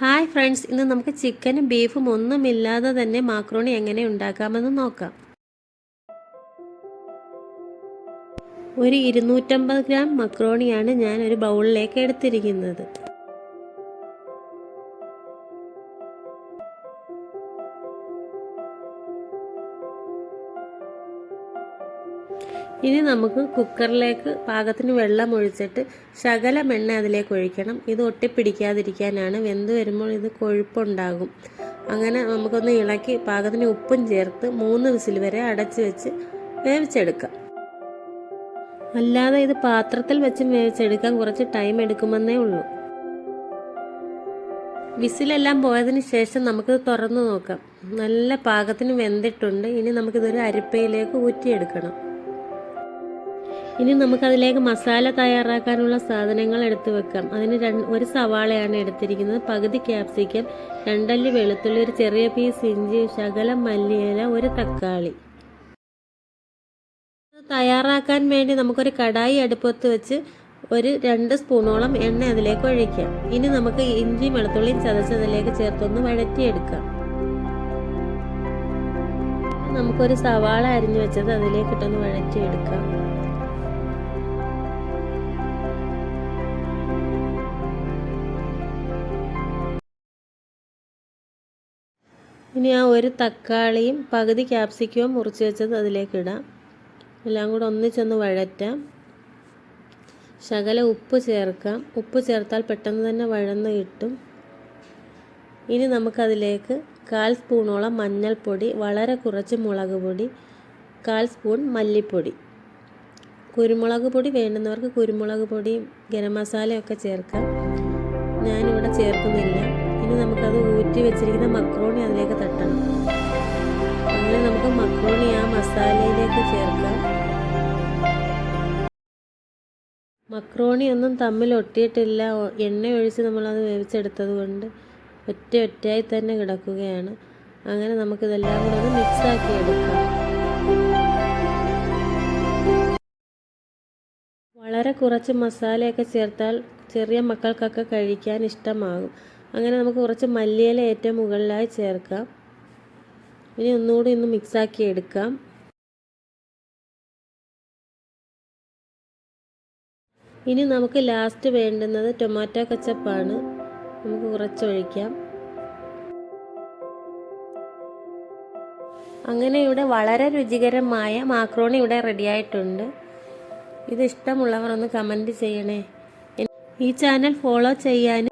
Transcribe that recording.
Hi friends ഇന്ന് നമുക്ക് ചിക്കനും ബീഫും ഒന്നുമില്ലാതെ തന്നെ മാക്രോണി എങ്ങനെ ഉണ്ടാക്കാമെന്ന് നോക്കാം. ഒരു ഇരുന്നൂറ്റമ്പത് ഗ്രാം മക്രോണിയാണ് ഞാൻ ഒരു ബൗളിലേക്ക് എടുത്തിരിക്കുന്നത്. ഇനി നമുക്ക് കുക്കറിലേക്ക് പാകത്തിന് വെള്ളം ഒഴിച്ചിട്ട് ശകലം എണ്ണ അതിലേക്ക് ഒഴിക്കണം. ഇത് ഒട്ടിപ്പിടിക്കാതിരിക്കാനാണ്. വെന്ത് വരുമ്പോൾ ഇത് കൊഴുപ്പുണ്ടാകും. അങ്ങനെ നമുക്കൊന്ന് ഇളക്കി പാകത്തിന് ഉപ്പും ചേർത്ത് മൂന്ന് വിസിൽ വരെ അടച്ച് വെച്ച് വേവിച്ചെടുക്കാം. അല്ലാതെ ഇത് പാത്രത്തിൽ വെച്ച് വേവിച്ചെടുക്കാൻ കുറച്ച് ടൈം എടുക്കുമെന്നേ ഉള്ളൂ. വിസിലെല്ലാം പോയതിന് ശേഷം നമുക്കിത് തുറന്നു നോക്കാം. നല്ല പാകത്തിന് വെന്തിട്ടുണ്ട്. ഇനി നമുക്കിതൊരു അരിപ്പയിലേക്ക് ഊറ്റിയെടുക്കണം. ഇനി നമുക്കതിലേക്ക് മസാല തയ്യാറാക്കാനുള്ള സാധനങ്ങൾ എടുത്തു വെക്കാം. അതിന് ഒരു സവാളയാണ് എടുത്തിരിക്കുന്നത്. പകുതി ക്യാപ്സിക്കം രണ്ടല്ലി വെളുത്തുള്ളി ഒരു ചെറിയ പീസ് ഇഞ്ചി ശകലം മല്ലിയില ഒരു തക്കാളി. തയ്യാറാക്കാൻ വേണ്ടി നമുക്കൊരു കടായി അടുപ്പത്ത് വെച്ച് ഒരു രണ്ട് സ്പൂണോളം എണ്ണ അതിലേക്ക് ഒഴിക്കാം. ഇനി നമുക്ക് ഇഞ്ചി വെളുത്തുള്ളിയും ചതച്ചതിലേക്ക് ചേർത്തൊന്ന് വഴറ്റിയെടുക്കാം. നമുക്കൊരു സവാള അരിഞ്ഞു വെച്ചത് അതിലേക്ക് ഇട്ടൊന്ന് വഴറ്റിയെടുക്കാം. ഇനി ആ ഒരു തക്കാളിയും പകുതി ക്യാപ്സിക്കവും മുറിച്ച് വെച്ചത് അതിലേക്ക് ഇടാം. എല്ലാം കൂടെ ഒന്നിച്ചൊന്ന് വഴറ്റാം. ശകല ഉപ്പ് ചേർക്കാം. ഉപ്പ് ചേർത്താൽ പെട്ടെന്ന് തന്നെ വഴന്ന് കിട്ടും. ഇനി നമുക്കതിലേക്ക് കാൽ സ്പൂണോളം മഞ്ഞൾപ്പൊടി വളരെ കുറച്ച് മുളക് പൊടി കാൽ സ്പൂൺ മല്ലിപ്പൊടി. കുരുമുളക് പൊടി വേണ്ടുന്നവർക്ക് കുരുമുളക് പൊടിയും ഗരം മസാലയൊക്കെ ചേർക്കാം. ഞാനിവിടെ ചേർക്കുന്നില്ല. ഇനി നമുക്കത് ഊറ്റി വെച്ചിരിക്കുന്ന മക്രോണി അതിലേക്ക് തട്ടണം. അങ്ങനെ നമുക്ക് മക്രോണി ആ മസാലയിലേക്ക് ചേർക്കാം. മക്രോണി ഒന്നും തമ്മിൽ ഒട്ടിയിട്ടില്ല. എണ്ണ ഒഴിച്ച് നമ്മളത് വേവിച്ചെടുത്തത് കൊണ്ട് ഒറ്റ ഒറ്റയായി തന്നെ കിടക്കുകയാണ്. അങ്ങനെ നമുക്കിതെല്ലാം കൂടെ ഒന്ന് മിക്സാക്കി എടുക്കാം. വളരെ കുറച്ച് മസാലയൊക്കെ ചേർത്താൽ ചെറിയ മക്കൾക്കൊക്കെ കഴിക്കാൻ ഇഷ്ടമാകും. അങ്ങനെ നമുക്ക് കുറച്ച് മല്ലിയില ഏറ്റവും മുകളിലായി ചേർക്കാം. ഇനി ഒന്നുകൂടി ഒന്ന് മിക്സാക്കി എടുക്കാം. ഇനി നമുക്ക് ലാസ്റ്റ് വേണ്ടുന്നത് ടൊമാറ്റോ കച്ചപ്പാണ് നമുക്ക് കുറച്ചൊഴിക്കാം അങ്ങനെ ഇവിടെ വളരെ രുചികരമായ മാക്രോണി ഇവിടെ റെഡിയായിട്ടുണ്ട് ഇത് ഇഷ്ടമുള്ളവർ ഒന്ന് കമന്റ് ചെയ്യണേ. ഈ ചാനൽ ഫോളോ ചെയ്യാനും